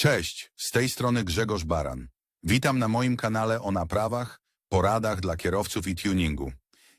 Cześć, z tej strony Grzegorz Baran. Witam na moim kanale o naprawach, poradach dla kierowców i tuningu.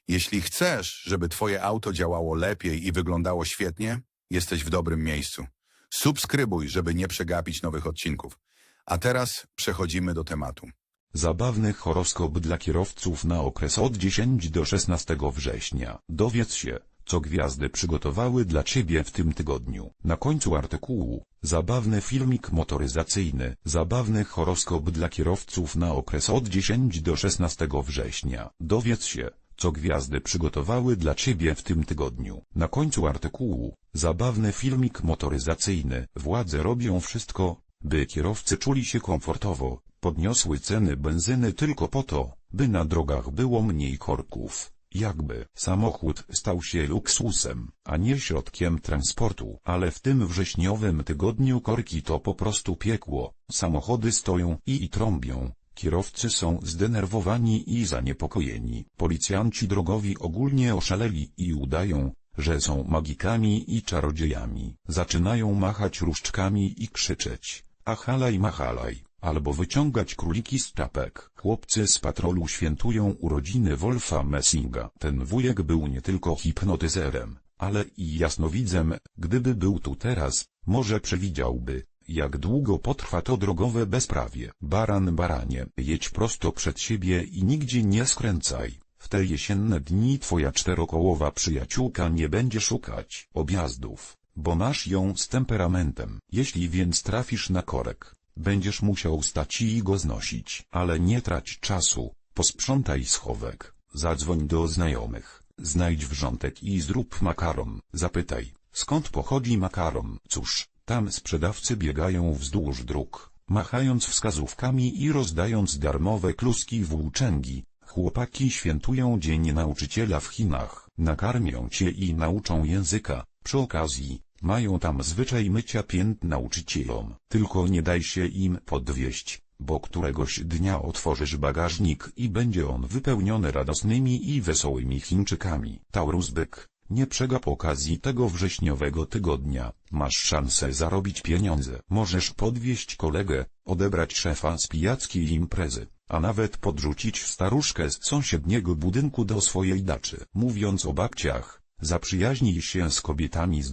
Jeśli chcesz, żeby Twoje auto działało lepiej i wyglądało świetnie, jesteś w dobrym miejscu. Subskrybuj, żeby nie przegapić nowych odcinków. A teraz przechodzimy do tematu. Zabawny horoskop dla kierowców na okres od 10 do 16 września. Dowiedz się, co gwiazdy przygotowały dla Ciebie w tym tygodniu. Na końcu artykułu, zabawny filmik motoryzacyjny, zabawny horoskop dla kierowców na okres od 10 do 16 września. Dowiedz się, co gwiazdy przygotowały dla Ciebie w tym tygodniu. Na końcu artykułu, zabawny filmik motoryzacyjny. Władze robią wszystko, by kierowcy czuli się komfortowo, podniosły ceny benzyny tylko po to, by na drogach było mniej korków. Jakby samochód stał się luksusem, a nie środkiem transportu. Ale w tym wrześniowym tygodniu korki to po prostu piekło. Samochody stoją i, i trąbią. Kierowcy są zdenerwowani i zaniepokojeni. Policjanci drogowi ogólnie oszaleli i udają, że są magikami i czarodziejami. Zaczynają machać różdżkami i krzyczeć, achalaj machalaj, albo wyciągać króliki z czapek. Chłopcy z patrolu świętują urodziny Wolfa Messinga. Ten wujek był nie tylko hipnotyzerem, ale i jasnowidzem, gdyby był tu teraz, może przewidziałby, jak długo potrwa to drogowe bezprawie. Baran baranie, jedź prosto przed siebie i nigdzie nie skręcaj. W te jesienne dni twoja czterokołowa przyjaciółka nie będzie szukać objazdów, bo masz ją z temperamentem. Jeśli więc trafisz na korek, będziesz musiał stać i go znosić. Ale nie trać czasu, posprzątaj schowek, zadzwoń do znajomych, znajdź wrzątek i zrób makaron. Zapytaj, skąd pochodzi makaron. Cóż, tam sprzedawcy biegają wzdłuż dróg, machając wskazówkami i rozdając darmowe kluski włóczęgi. Chłopaki świętują Dzień Nauczyciela w Chinach, nakarmią cię i nauczą języka, przy okazji, mają tam zwyczaj mycia pięt nauczycielom. Tylko nie daj się im podwieść, bo któregoś dnia otworzysz bagażnik i będzie on wypełniony radosnymi i wesołymi Chińczykami. Taurus Byk, nie przegap okazji tego wrześniowego tygodnia, masz szansę zarobić pieniądze. Możesz podwieźć kolegę, odebrać szefa z pijackiej imprezy, a nawet podrzucić staruszkę z sąsiedniego budynku do swojej daczy. Mówiąc o babciach, zaprzyjaźnij się z kobietami z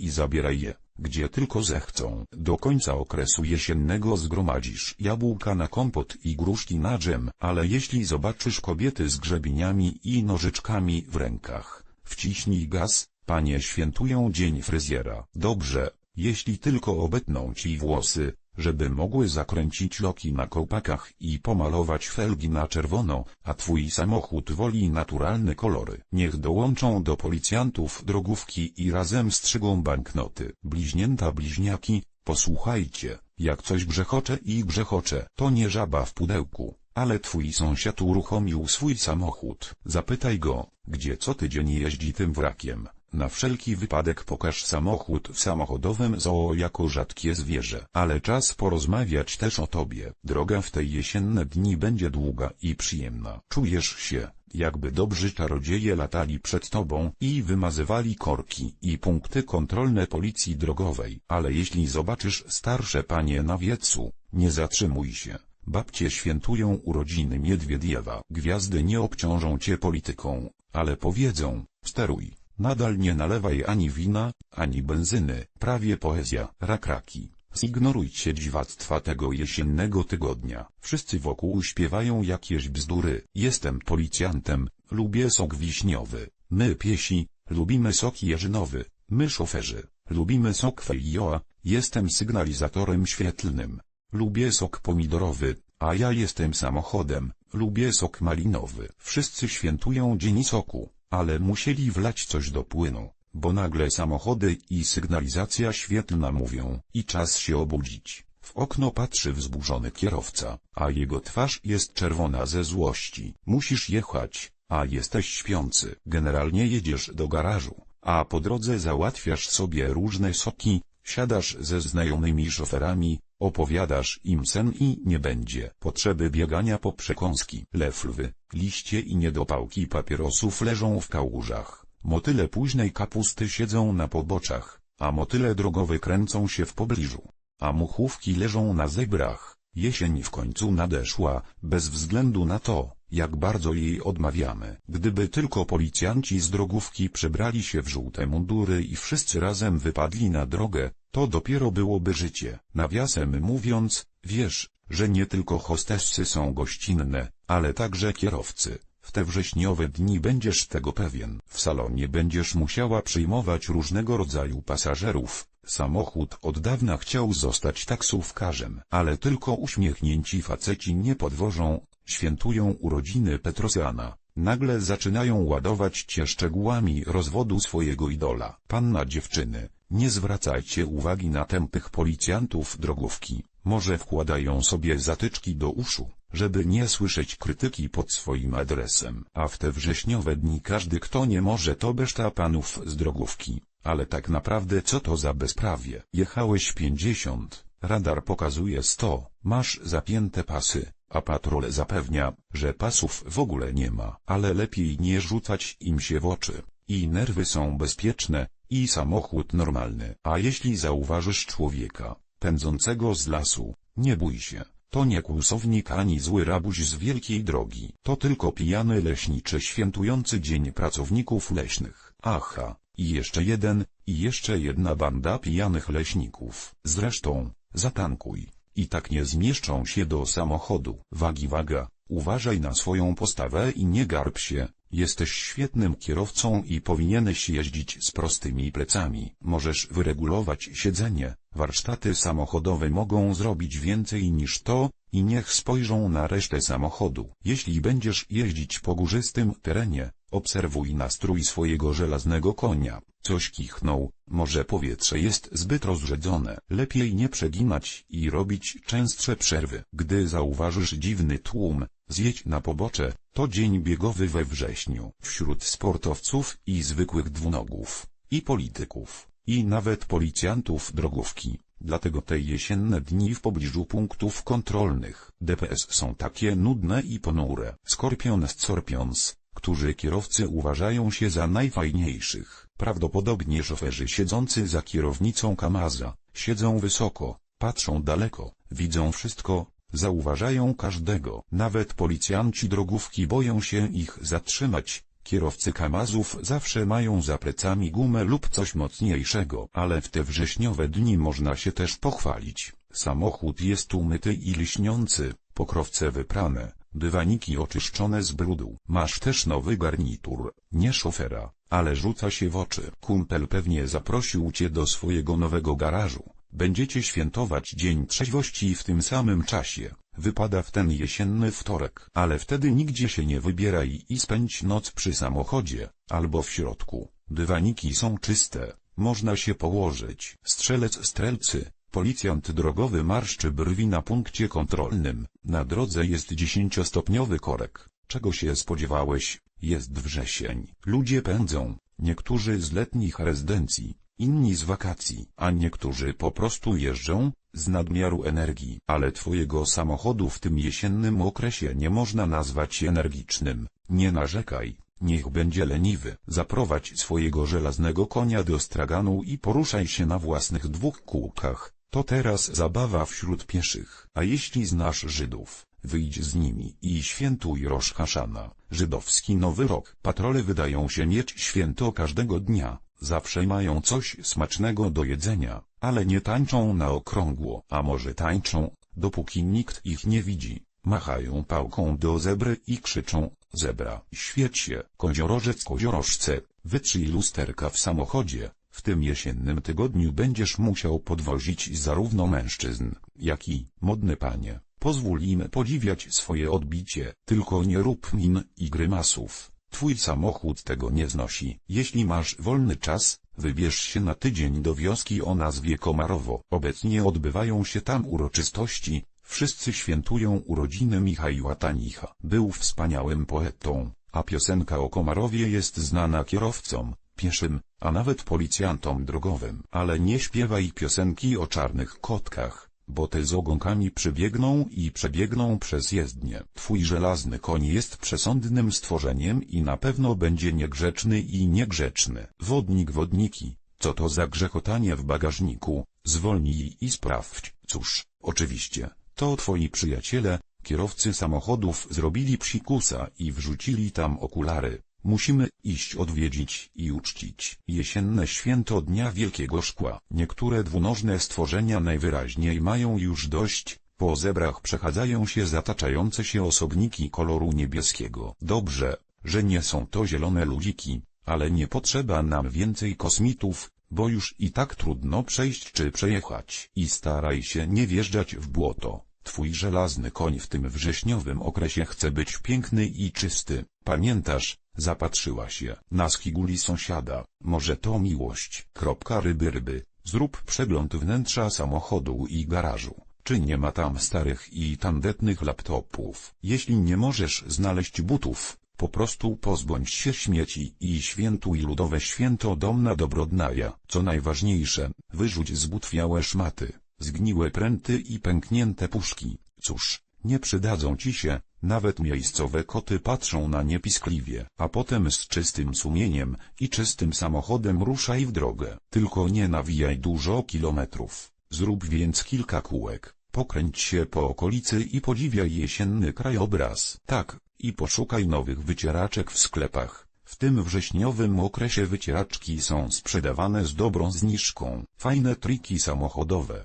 i zabieraj je, gdzie tylko zechcą. Do końca okresu jesiennego zgromadzisz jabłka na kompot i gruszki na dżem, ale jeśli zobaczysz kobiety z grzebieniami i nożyczkami w rękach, wciśnij gaz, panie świętują dzień fryzjera. Dobrze, jeśli tylko obetną ci włosy, żeby mogły zakręcić loki na kołpakach i pomalować felgi na czerwono, a twój samochód woli naturalne kolory. Niech dołączą do policjantów drogówki i razem strzygą banknoty. Bliźnięta bliźniaki, posłuchajcie, jak coś grzechocze i grzechocze. To nie żaba w pudełku, ale twój sąsiad uruchomił swój samochód. Zapytaj go, gdzie co tydzień jeździ tym wrakiem. Na wszelki wypadek pokaż samochód w samochodowym zoo jako rzadkie zwierzę. Ale czas porozmawiać też o tobie. Droga w te jesienne dni będzie długa i przyjemna. Czujesz się, jakby dobrzy czarodzieje latali przed tobą i wymazywali korki i punkty kontrolne policji drogowej. Ale jeśli zobaczysz starsze panie na wiecu, nie zatrzymuj się. Babcie świętują urodziny Niedwiediewa. Gwiazdy nie obciążą cię polityką, ale powiedzą, steruj. Nadal nie nalewaj ani wina, ani benzyny, prawie poezja, rakraki. Zignorujcie dziwactwa tego jesiennego tygodnia. Wszyscy wokół śpiewają jakieś bzdury. Jestem policjantem, lubię sok wiśniowy. My piesi, lubimy sok jeżynowy. My szoferzy, lubimy sok fejioa, jestem sygnalizatorem świetlnym. Lubię sok pomidorowy, a ja jestem samochodem, lubię sok malinowy. Wszyscy świętują dzień soku ale musieli wlać coś do płynu, bo nagle samochody i sygnalizacja świetlna mówią, i czas się obudzić. W okno patrzy wzburzony kierowca, a jego twarz jest czerwona ze złości. Musisz jechać, a jesteś śpiący. Generalnie jedziesz do garażu, a po drodze załatwiasz sobie różne soki, siadasz ze znajomymi szoferami, opowiadasz im sen i nie będzie potrzeby biegania po przekąski. Leflwy, liście i niedopałki papierosów leżą w kałużach. Motyle późnej kapusty siedzą na poboczach, a motyle drogowe kręcą się w pobliżu. a muchówki leżą na zebrach. Jesień w końcu nadeszła, bez względu na to, jak bardzo jej odmawiamy. Gdyby tylko policjanci z drogówki przebrali się w żółte mundury i wszyscy razem wypadli na drogę, to dopiero byłoby życie. Nawiasem mówiąc, wiesz, że nie tylko hostessy są gościnne, ale także kierowcy. W te wrześniowe dni będziesz tego pewien. W salonie będziesz musiała przyjmować różnego rodzaju pasażerów. Samochód od dawna chciał zostać taksówkarzem, ale tylko uśmiechnięci faceci nie podwożą, świętują urodziny Petrosjana. Nagle zaczynają ładować cię szczegółami rozwodu swojego idola. Panna dziewczyny, nie zwracajcie uwagi na tępych policjantów drogówki. Może wkładają sobie zatyczki do uszu, żeby nie słyszeć krytyki pod swoim adresem. A w te wrześniowe dni każdy kto nie może to beszta panów z drogówki. Ale tak naprawdę co to za bezprawie? Jechałeś 50, radar pokazuje 100, masz zapięte pasy, a patrol zapewnia, że pasów w ogóle nie ma. Ale lepiej nie rzucać im się w oczy. I nerwy są bezpieczne, i samochód normalny. A jeśli zauważysz człowieka, pędzącego z lasu, nie bój się. To nie kłusownik ani zły rabuś z wielkiej drogi. To tylko pijany leśniczy świętujący dzień pracowników leśnych. Aha, i jeszcze jeden, i jeszcze jedna banda pijanych leśników. Zresztą, zatankuj. I tak nie zmieszczą się do samochodu. Wagi waga, uważaj na swoją postawę i nie garb się. Jesteś świetnym kierowcą i powinieneś jeździć z prostymi plecami. Możesz wyregulować siedzenie. Warsztaty samochodowe mogą zrobić więcej niż to, i niech spojrzą na resztę samochodu. Jeśli będziesz jeździć po górzystym terenie, obserwuj nastrój swojego żelaznego konia. Coś kichnął, może powietrze jest zbyt rozrzedzone. Lepiej nie przeginać i robić częstsze przerwy. Gdy zauważysz dziwny tłum, zjedź na pobocze, to dzień biegowy we wrześniu. Wśród sportowców i zwykłych dwunogów, i polityków, i nawet policjantów drogówki. Dlatego te jesienne dni w pobliżu punktów kontrolnych DPS są takie nudne i ponure. Skorpion Scorpions, którzy kierowcy uważają się za najfajniejszych. Prawdopodobnie szoferzy siedzący za kierownicą Kamaza, siedzą wysoko, patrzą daleko, widzą wszystko, zauważają każdego. Nawet policjanci drogówki boją się ich zatrzymać. Kierowcy Kamazów zawsze mają za plecami gumę lub coś mocniejszego, ale w te wrześniowe dni można się też pochwalić. Samochód jest umyty i liśniący, pokrowce wyprane, dywaniki oczyszczone z brudu. Masz też nowy garnitur, nie szofera, ale rzuca się w oczy. Kumpel pewnie zaprosił cię do swojego nowego garażu. Będziecie świętować Dzień Trzeźwości w tym samym czasie. Wypada w ten jesienny wtorek, ale wtedy nigdzie się nie wybieraj i spędź noc przy samochodzie, albo w środku. Dywaniki są czyste, można się położyć. Strzelec strelcy, policjant drogowy marszczy brwi na punkcie kontrolnym. Na drodze jest dziesięciostopniowy korek. Czego się spodziewałeś? Jest wrzesień. Ludzie pędzą, niektórzy z letnich rezydencji, inni z wakacji, a niektórzy po prostu jeżdżą, z nadmiaru energii. Ale twojego samochodu w tym jesiennym okresie nie można nazwać energicznym. Nie narzekaj, niech będzie leniwy. Zaprowadź swojego żelaznego konia do straganu i poruszaj się na własnych dwóch kółkach. To teraz zabawa wśród pieszych. A jeśli znasz Żydów, wyjdź z nimi i świętuj Rosh Hashana, żydowski Nowy Rok. Patrole wydają się mieć święto każdego dnia. Zawsze mają coś smacznego do jedzenia, ale nie tańczą na okrągło, a może tańczą, dopóki nikt ich nie widzi. Machają pałką do zebry i krzyczą, zebra, świeć się, koziorożec koziorożce, wytrzyj lusterka w samochodzie. W tym jesiennym tygodniu będziesz musiał podwozić zarówno mężczyzn, jak i, modny panie, pozwól im podziwiać swoje odbicie, tylko nie rób min i grymasów. Twój samochód tego nie znosi. Jeśli masz wolny czas, wybierz się na tydzień do wioski o nazwie Komarowo. Obecnie odbywają się tam uroczystości, wszyscy świętują urodziny Michała Tanicha. Był wspaniałym poetą, a piosenka o Komarowie jest znana kierowcom, pieszym, a nawet policjantom drogowym. Ale nie śpiewaj piosenki o czarnych kotkach bo te z ogonkami przybiegną i przebiegną przez jezdnię. Twój żelazny koń jest przesądnym stworzeniem i na pewno będzie niegrzeczny i niegrzeczny. Wodnik wodniki, Co to za grzechotanie w bagażniku? Zwolnij i sprawdź. Cóż, oczywiście, to twoi przyjaciele, kierowcy samochodów zrobili psikusa i wrzucili tam okulary. Musimy iść odwiedzić i uczcić jesienne święto Dnia Wielkiego Szkła. Niektóre dwunożne stworzenia najwyraźniej mają już dość, po zebrach przechadzają się zataczające się osobniki koloru niebieskiego. Dobrze, że nie są to zielone ludziki, ale nie potrzeba nam więcej kosmitów, bo już i tak trudno przejść czy przejechać. I staraj się nie wjeżdżać w błoto. Twój żelazny koń w tym wrześniowym okresie chce być piękny i czysty. Pamiętasz, zapatrzyła się na skiguli sąsiada. Może to miłość. Kropka ryby ryby. Zrób przegląd wnętrza samochodu i garażu. Czy nie ma tam starych i tandetnych laptopów? Jeśli nie możesz znaleźć butów, po prostu pozbądź się śmieci i świętuj ludowe święto domna dobrodnaja. Co najważniejsze, wyrzuć zbutwiałe szmaty, zgniłe pręty i pęknięte puszki. Cóż, nie przydadzą ci się, nawet miejscowe koty patrzą na nie piskliwie. A potem z czystym sumieniem i czystym samochodem ruszaj w drogę. Tylko nie nawijaj dużo kilometrów. Zrób więc kilka kółek. Pokręć się po okolicy i podziwiaj jesienny krajobraz. Tak, i poszukaj nowych wycieraczek w sklepach. W tym wrześniowym okresie wycieraczki są sprzedawane z dobrą zniżką. Fajne triki samochodowe.